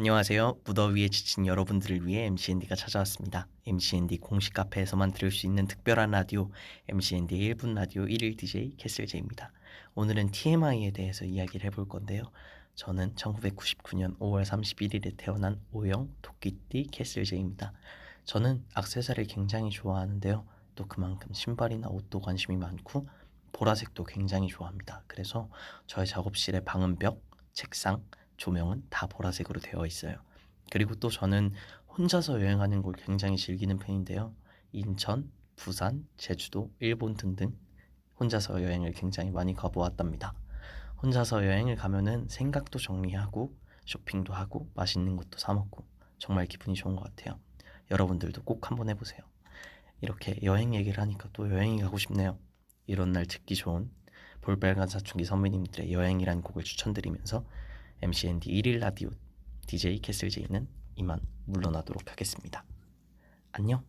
안녕하세요. 무더위에 지친 여러분들을 위해 MCND가 찾아왔습니다. MCND 공식 카페에서만 들을 수 있는 특별한 라디오 MCND 1분 라디오 1일 DJ 캐슬제입니다. 오늘은 TMI에 대해서 이야기를 해볼 건데요. 저는 1999년 5월 31일에 태어난 O형 토끼띠 캐슬제입니다. 저는 악세사리를 굉장히 좋아하는데요. 또 그만큼 신발이나 옷도 관심이 많고 보라색도 굉장히 좋아합니다. 그래서 저의 작업실의 방음벽, 책상, 조명은 다 보라색으로 되어 있어요. 그리고 또 저는 혼자서 여행하는 걸 굉장히 즐기는 편인데요. 인천, 부산, 제주도, 일본 등등 혼자서 여행을 굉장히 많이 가보았답니다. 혼자서 여행을 가면은 생각도 정리하고 쇼핑도 하고 맛있는 것도 사 먹고 정말 기분이 좋은 것 같아요. 여러분들도 꼭 한번 해보세요. 이렇게 여행 얘기를 하니까 또 여행이 가고 싶네요. 이런 날 듣기 좋은 볼빨간 사춘기 선배님들의 여행이라는 곡을 추천드리면서 MCND 1일 라디오 DJ 캐슬제이는 이만 물러나도록 하겠습니다. 안녕.